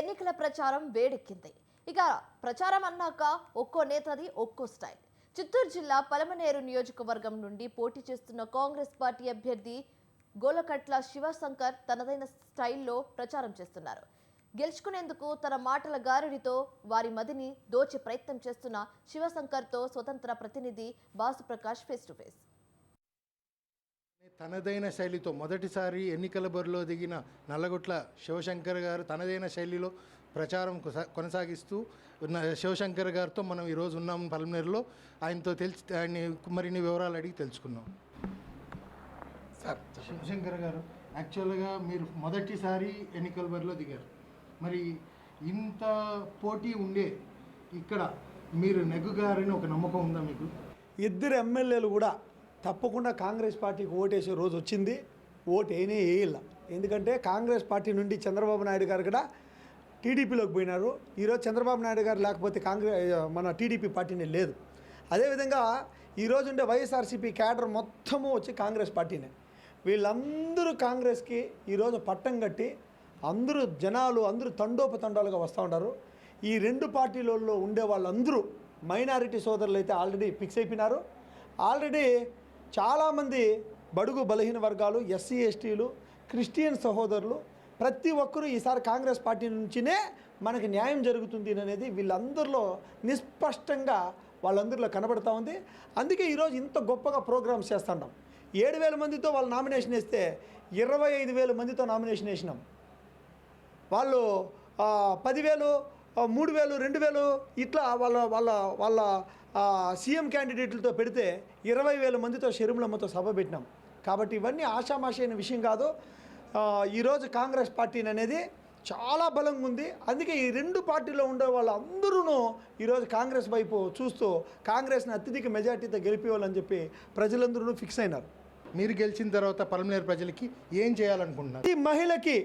ఎన్నికల ప్రచారం వేడెక్కింది. ఇక ప్రచారం అన్నాక ఒక్కో నేతది ఒక్కో స్టైల్. చిత్తూరు జిల్లా పలమనేరు నియోజకవర్గం నుండి పోటీ చేస్తున్న కాంగ్రెస్ పార్టీ అభ్యర్థి గోలకట్ల శివశంకర్ తనదైన స్టైల్లో ప్రచారం చేస్తున్నారు. గెలుచుకునేందుకు తన మాటల గారుడితో వారి మదిని దోచే ప్రయత్నం చేస్తున్న శివశంకర్తో స్వతంత్ర ప్రతినిధి బాసుప్రకాష్ ఫేస్ టు ఫేస్. తనదైన శైలితో మొదటిసారి ఎన్నికల బరిలో దిగిన నల్లగొట్ల శివశంకర్ గారు తనదైన శైలిలో ప్రచారం కొనసాగిస్తూ ఉన్న శివశంకర్ గారితో మనం ఈరోజు ఉన్నాం పలమనేరులో. ఆయనతో తెలిసి ఆయన్ని మరిన్ని వివరాలు అడిగి తెలుసుకున్నాం సార్ శివశంకర్ గారు యాక్చువల్గా మీరు మొదటిసారి ఎన్నికల బరిలో దిగారు. మరి ఇంత పోటీ ఉండే ఇక్కడ మీరు నెగ్గుగారని ఒక నమ్మకం ఉందా మీకు? ఇద్దరు ఎమ్మెల్యేలు కూడా తప్పకుండా కాంగ్రెస్ పార్టీకి ఓటేసే రోజు వచ్చింది. ఓటు వేయనే వేయాల. ఎందుకంటే కాంగ్రెస్ పార్టీ నుండి చంద్రబాబు నాయుడు గారు కూడా టీడీపీలోకి పోయినారు. ఈరోజు చంద్రబాబు నాయుడు గారు లేకపోతే కాంగ్రెస్ మన టీడీపీ పార్టీనే లేదు. అదేవిధంగా ఈరోజు ఉండే వైఎస్ఆర్సీపీ క్యాడర్ మొత్తము వచ్చి కాంగ్రెస్ పార్టీనే. వీళ్ళందరూ కాంగ్రెస్కి ఈరోజు పట్టం కట్టి అందరూ జనాలు అందరూ తండోపతండాలుగా వస్తూ ఉన్నారు. ఈ రెండు పార్టీలలో ఉండే వాళ్ళందరూ మైనారిటీ సోదరులు అయితే ఆల్రెడీ ఫిక్స్ అయిపోయినారు. ఆల్రెడీ చాలామంది బడుగు బలహీన వర్గాలు ఎస్సీ ఎస్టీలు క్రిస్టియన్ సహోదరులు ప్రతి ఒక్కరూ ఈసారి కాంగ్రెస్ పార్టీ నుంచినే మనకి న్యాయం జరుగుతుంది అనేది వీళ్ళందరిలో నిస్పష్టంగా వాళ్ళందరిలో కనబడతా ఉంది. అందుకే ఈరోజు ఇంత గొప్పగా ప్రోగ్రామ్స్ చేస్తున్నాం ఏడు వేల మందితో వాళ్ళు నామినేషన్ వేస్తే ఇరవై ఐదు వేల మందితో నామినేషన్ వేసినాం. వాళ్ళు పదివేలు మూడు వేలు రెండు వేలు ఇట్లా వాళ్ళ వాళ్ళ వాళ్ళ సీఎం క్యాండిడేట్లతో పెడితే ఇరవై వేల మందితో షర్మిలమ్మతో సభ పెట్టినాం. కాబట్టి ఇవన్నీ ఆషామాషి అయిన విషయం కాదు. ఈరోజు కాంగ్రెస్ పార్టీ అనేది చాలా బలంగా ఉంది. అందుకే ఈ రెండు పార్టీలో ఉండే వాళ్ళందరూ ఈరోజు కాంగ్రెస్ వైపు చూస్తూ కాంగ్రెస్ని అత్యధిక మెజార్టీతో గెలిపేవాళ్ళని చెప్పి ప్రజలందరూ ఫిక్స్ అయినారు. మీరు గెలిచిన తర్వాత పలమనేరు ప్రజలకి ఏం చేయాలనుకుంటున్నారు? ఈ మహిళకి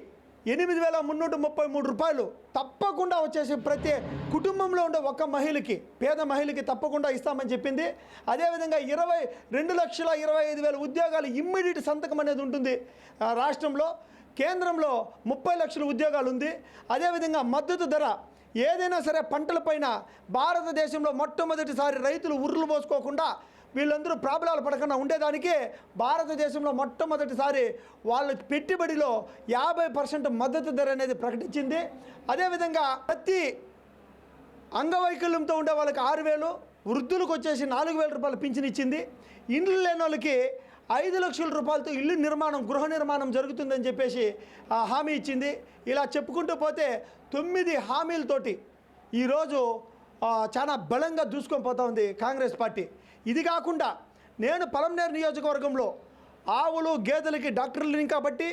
ఎనిమిది వేల మున్నూట ముప్పై మూడు రూపాయలు తప్పకుండా వచ్చేసి ప్రతి కుటుంబంలో ఉండే ఒక మహిళకి పేద మహిళకి తప్పకుండా ఇస్తామని చెప్పింది. అదేవిధంగా ఇరవై రెండు లక్షల ఇరవై ఐదు వేల ఉద్యోగాలు ఇమ్మీడియట్ సంతకం అనేది ఉంటుంది. రాష్ట్రంలో కేంద్రంలో ముప్పై లక్షల ఉద్యోగాలు ఉంది. అదేవిధంగా మద్దతు ధర ఏదైనా సరే పంటలపైన భారతదేశంలో మొట్టమొదటిసారి రైతులు ఉర్రులు పోసుకోకుండా వీళ్ళందరూ ప్రాబ్లాలు పడకుండా ఉండేదానికి భారతదేశంలో మొట్టమొదటిసారి వాళ్ళ పెట్టుబడిలో యాభై పర్సెంట్ మద్దతు ధర అనేది ప్రకటించింది. అదేవిధంగా ప్రతి అంగవైకల్యంతో ఉండే వాళ్ళకి ఆరు వేలు వృద్ధులకు వచ్చేసి నాలుగు వేల రూపాయలు పింఛన్ ఇచ్చింది. ఇండ్లు లేని వాళ్ళకి ఐదు లక్షల రూపాయలతో ఇల్లు నిర్మాణం గృహ నిర్మాణం జరుగుతుందని చెప్పేసి ఆ, హామీ ఇచ్చింది. ఇలా చెప్పుకుంటూ పోతే తొమ్మిది హామీలతోటి ఈరోజు చాలా బలంగా దూసుకొని పోతూ ఉంది కాంగ్రెస్ పార్టీ. ఇది కాకుండా నేను పలంనేరు నియోజకవర్గంలో ఆవులు గేదెలకి డాక్టర్లు లేని కాబట్టి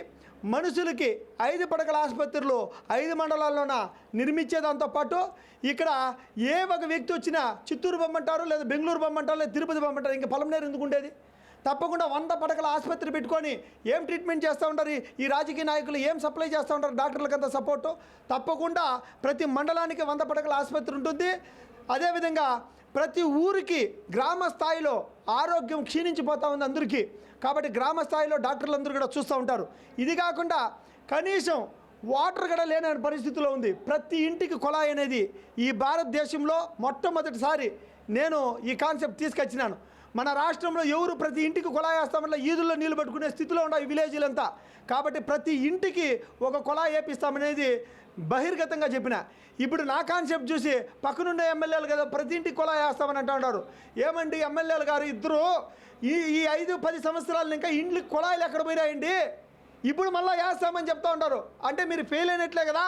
మనుషులకి ఐదు పడకల ఆసుపత్రులు ఐదు మండలాల్లోన నిర్మించే దాంతో పాటు ఇక్కడ ఏ ఒక వ్యక్తి వచ్చినా చిత్తూరు బొమ్మంటారు లేదా బెంగళూరు బొమ్మంటారు లేదా తిరుపతి బొమ్మంటారు ఇంకా పలంనేరు ఎందుకు ఉండేది? తప్పకుండా వంద పడకల ఆసుపత్రి పెట్టుకొని ఏం ట్రీట్మెంట్ చేస్తూ ఉంటారు? ఈ- రాజకీయ నాయకులు ఏం సప్లై చేస్తూ ఉంటారు? డాక్టర్లకంత సపోర్టు తప్పకుండా ప్రతి మండలానికి వంద పడకల ఆసుపత్రి ఉంటుంది. అదేవిధంగా ప్రతి ఊరికి గ్రామ స్థాయిలో ఆరోగ్యం క్షీణించిపోతూ ఉంది అందరికీ. కాబట్టి గ్రామ స్థాయిలో డాక్టర్లు అందరూ కూడా చూస్తూ ఉంటారు. ఇది కాకుండా కనీసం వాటర్ కూడా లేని పరిస్థితిలో ఉంది. ప్రతి ఇంటికి కుళాయి అనేది ఈ భారతదేశంలో మొట్టమొదటిసారి నేను ఈ కాన్సెప్ట్ తీసుకొచ్చినాను. మన రాష్ట్రంలో ఎవరు ప్రతి ఇంటికి కుళాయి వేస్తామని ఈదుల్లో నీళ్ళు పట్టుకునే స్థితిలో ఉన్నాయి ఈ కాబట్టి ప్రతి ఇంటికి ఒక కుళాయి వేపిస్తామనేది బహిర్గతంగా చెప్పిన. ఇప్పుడు నా కాన్సెప్ట్ చూసి పక్కనున్న ఎమ్మెల్యేలు కదా ప్రతి ఇంటికి కుళాయి వేస్తామని అంటున్నారు ఏమండి ఎమ్మెల్యేలు గారు ఇద్దరు? ఈ ఈ ఐదు పది సంవత్సరాలు ఇంకా ఇండ్లకి కుళాయిలు ఎక్కడ పోయినాయండి? ఇప్పుడు మళ్ళీ వేస్తామని చెప్తా ఉంటారు. అంటే మీరు ఫెయిల్ అయినట్లే కదా.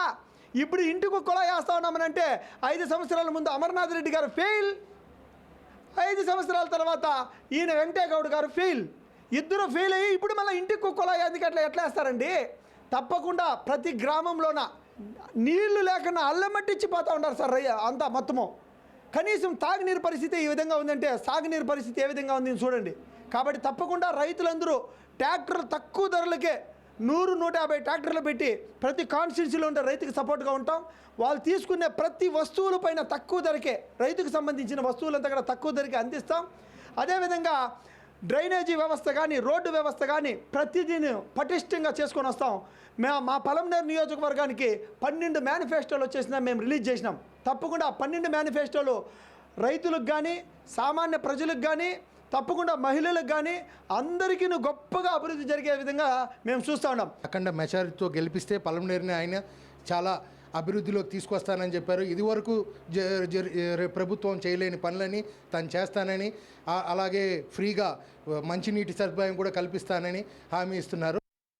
ఇప్పుడు ఇంటికి కుళాయి వేస్తా ఉన్నామని అంటే ఐదు సంవత్సరాల ముందు అమర్నాథ్ రెడ్డి గారు ఫెయిల్. ఐదు సంవత్సరాల తర్వాత ఈయన వెంకటేగౌడ్ గారు ఫెయిల్. ఇద్దరు ఫెయిల్ అయ్యి ఇప్పుడు మళ్ళీ ఇంటికి కుక్కలా ఎందుకు అట్లా ఎట్లా వేస్తారండి? తప్పకుండా ప్రతి గ్రామంలోన నీళ్ళు లేకుండా అల్లమట్టిచ్చిపోతూ ఉంటారు సార్ రయ్య అంతా మొత్తము. కనీసం తాగునీరు పరిస్థితి ఈ విధంగా ఉందంటే సాగునీరు పరిస్థితి ఏ విధంగా ఉంది చూడండి. కాబట్టి తప్పకుండా రైతులందరూ ట్రాక్టర్ తక్కువ ధరలకే నూరు నూట యాభై ట్రాక్టర్లు పెట్టి ప్రతి కాన్స్టిట్యూన్సీలో ఉండే రైతుకు సపోర్ట్గా ఉంటాం. వాళ్ళు తీసుకునే ప్రతి వస్తువుల పైన తక్కువ ధరకే రైతుకు సంబంధించిన వస్తువులంతా కూడా తక్కువ ధరకే అందిస్తాం. అదేవిధంగా డ్రైనేజీ వ్యవస్థ కానీ రోడ్డు వ్యవస్థ కానీ ప్రతిదీని పటిష్టంగా చేసుకొని వస్తాం. మే మా పలంనేరు నియోజకవర్గానికి పన్నెండు మేనిఫెస్టోలు వచ్చేసినా మేము రిలీజ్ చేసినాం. తప్పకుండా ఆ పన్నెండు మేనిఫెస్టోలు రైతులకు కానీ సామాన్య ప్రజలకు కానీ తప్పకుండా మహిళలకు కానీ అందరికీ గొప్పగా అభివృద్ధి జరిగే విధంగా మేము చూస్తూ ఉన్నాం. అఖండ మెజారిటీతో గెలిపిస్తే పలమనేరిని ఆయన చాలా అభివృద్ధిలోకి తీసుకొస్తానని చెప్పారు. ఇదివరకు జ జ- ప్రభుత్వం చేయలేని పనులని తను చేస్తానని అలాగే ఫ్రీగా మంచినీటి సదుపాయం కూడా కల్పిస్తానని హామీ ఇస్తున్నారు.